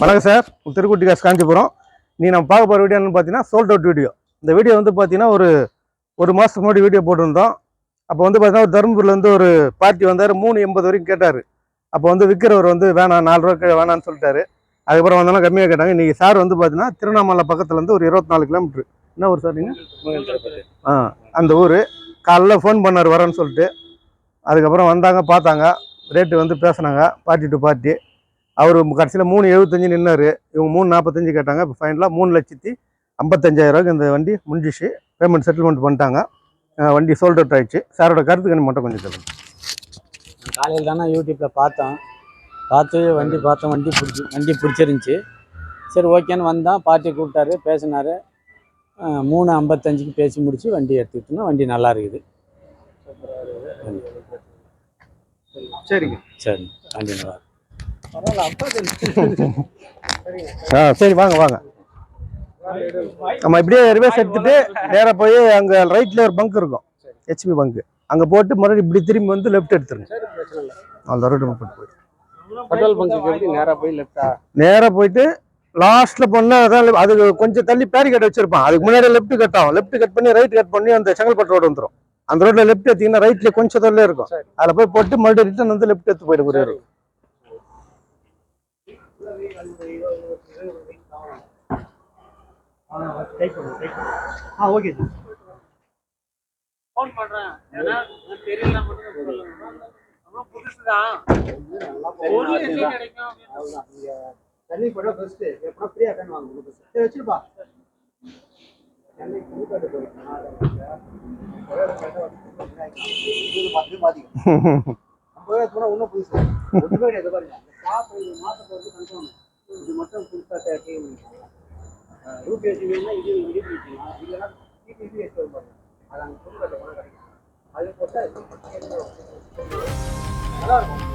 வணக்கம் சார். திருக்குட்டி காசு காஞ்சிபுரம் நீ நம்ம பார்க்க போகிற வீடியோ என்னன்னு பார்த்தீங்கன்னா சோல்ட் அவுட் வீடியோ இந்த வீடியோ வந்து பார்த்தீங்கன்னா ஒரு ஒரு மாதத்துக்கு முன்னாடி வீடியோ போட்டிருந்தோம். அப்போ வந்து பார்த்தீங்கன்னா ஒரு தருமபுரிலேருந்து ஒரு பார்ட்டி வந்தார். மூணு எண்பது வரைக்கும் கேட்டார். அப்போ வந்து விற்கிறவர் வந்து வேணாம் நாலு ரூபா வேணாம்னு சொல்லிட்டாரு. அதுக்கப்புறம் வந்தாலும் கம்மியாக கேட்டாங்க. இன்றைக்கி சார் வந்து பார்த்தீங்கன்னா திருவண்ணாமலை பக்கத்துலேருந்து ஒரு இருபத்தி நாலு கிலோமீட்ரு என்ன ஊர் சார் நீங்கள் ஆ அந்த ஊர். காலைல ஃபோன் பண்ணார் வரேன்னு சொல்லிட்டு. அதுக்கப்புறம் வந்தாங்க பார்த்தாங்க. ரேட்டு வந்து பேசுனாங்க பார்ட்டி டு பார்ட்டி அவர் கடைசியில் மூணு எழுபத்தஞ்சு நின்னாரு. இவங்க மூணு நாற்பத்தஞ்சு கேட்டாங்க. இப்போ ஃபைனலாக மூணு லட்சத்தி ஐம்பத்தஞ்சாயிரரூவாய்க்கு இந்த வண்டி முடிஞ்சிச்சு. பேமெண்ட் செட்டில்மெண்ட் பண்ணிட்டாங்க. வண்டி சோல்ட் அவுட் ஆயிடுச்சு. சாரோட கருத்துக்கு மட்டும் கொஞ்சம் சொல்லுங்க. காலையில் தானே யூடியூப்பில் பார்த்தோம் பார்த்து வண்டி பார்த்தோம் வண்டி பிடிச்சி வண்டி பிடிச்சிருந்துச்சி. சரி ஓகேன்னு வந்தான். பார்ட்டி கூப்பிட்டாரு பேசினாரு. மூணு ஐம்பத்தஞ்சுக்கு பேசி முடிச்சு வண்டி எடுத்துக்கிட்டோம்னா வண்டி நல்லா இருக்குது. சரிங்க. சரி வண்டி நல்லா இருக்கு. ஆ சரி வாங்க வாங்க. நம்ம இப்படியே ரிவர்ஸ் எடுத்துட்டு நேராக போய் அங்கே ரைட்டில் ஒரு பங்க் இருக்கும். ஹெச்பி பங்க் அங்கே போட்டு மறுபடியும் இப்படி திரும்பி வந்து லெஃப்ட் எடுத்துருங்க. அந்த ரோடு போட்டு போய் நேராக போயிட்டு லாஸ்ட்ல போனா அதான் அது கொஞ்சம் தள்ளி பேரிகேட் வச்சிருப்பான். அதுக்கு முன்னாடி லெஃப்ட் கட் ஆகும். லெஃப்ட் கட் பண்ணி ரைட் கட் பண்ணி அந்த செங்கல்பட்டு ரோடு வந்துரும். அந்த ரோட்ல லெஃப்ட் எடுத்தீங்கன்னா ரைட்ல கொஞ்சம் தொல்லை இருக்கும். அதுல போய் போட்டு மறுபடியும் ரிட்டர்ன் வந்து லெஃப்ட் எடுத்து ஒரே. ஃபோன் பண்றேன். ஏன்னா தெரியல மட்டும் சொல்லுங்க புதுசுதான் பொருள் எங்க கிடைக்கும். தண்ணி போட ஃபர்ஸ்ட் எப்போ ஃப்ரீயா ஃபேன் வாங்க சரி வச்சிருப்பா. ஒன்றும் புதுசு கிடையாது பாருங்க. வந்து கன்ஃபார்ம். இது மட்டும் கொடுத்தா கேள்வி யூபிஎஸ்சி வேணும்னா இது இது பிடிக்கலாம் இல்லைன்னா டிபிபி எக்ஸ்போர் பண்ணலாம் அது அங்கே கொடுக்கறது கூட கிடைக்கும். அது போட்டால் நல்லா இருக்கும்.